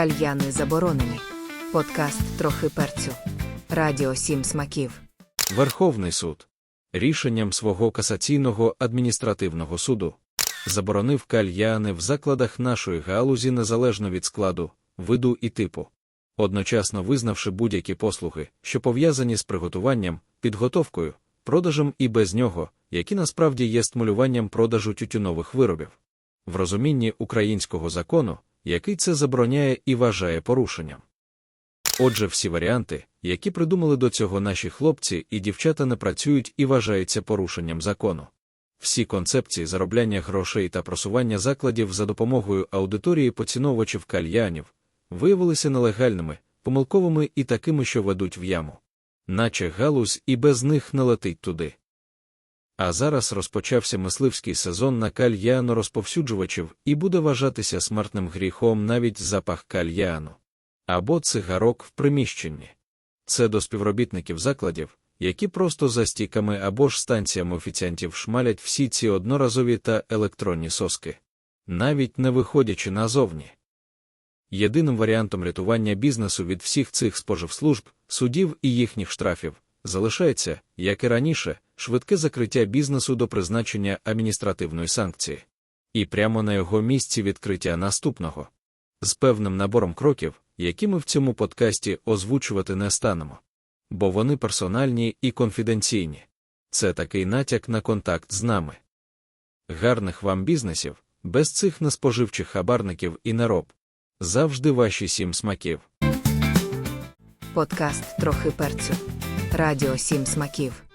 Кальяни заборонені. Подкаст трохи перцю. Радіо сім смаків. Верховний суд рішенням свого касаційного адміністративного суду заборонив кальяни в закладах нашої галузі незалежно від складу, виду і типу, одночасно визнавши будь-які послуги, що пов'язані з приготуванням, підготовкою, продажем і без нього, які насправді є стимулюванням продажу тютюнових виробів. В розумінні українського закону, який це забороняє і вважає порушенням. Отже, всі варіанти, які придумали до цього наші хлопці і дівчата не працюють і вважаються порушенням закону. Всі концепції заробляння грошей та просування закладів за допомогою аудиторії поціновувачів кальянів виявилися нелегальними, помилковими і такими, що ведуть в яму. Наче галузь і без них не летить туди. А зараз розпочався мисливський сезон на кальяно розповсюджувачів і буде вважатися смертним гріхом навіть запах кальяну або цигарок в приміщенні. Це до співробітників закладів, які просто за стіками або ж станціями офіціантів шмалять всі ці одноразові та електронні соски, навіть не виходячи назовні. Єдиним варіантом рятування бізнесу від всіх цих споживслужб, судів і їхніх штрафів залишається, як і раніше, швидке закриття бізнесу до призначення адміністративної санкції. І прямо на його місці відкриття наступного з певним набором кроків, які ми в цьому подкасті озвучувати не станемо. Бо вони персональні і конфіденційні. Це такий натяк на контакт з нами. Гарних вам бізнесів, без цих неспоживчих хабарників і нароб. Завжди ваші сім смаків. Подкаст трохи перцю. Радіо сім смаків.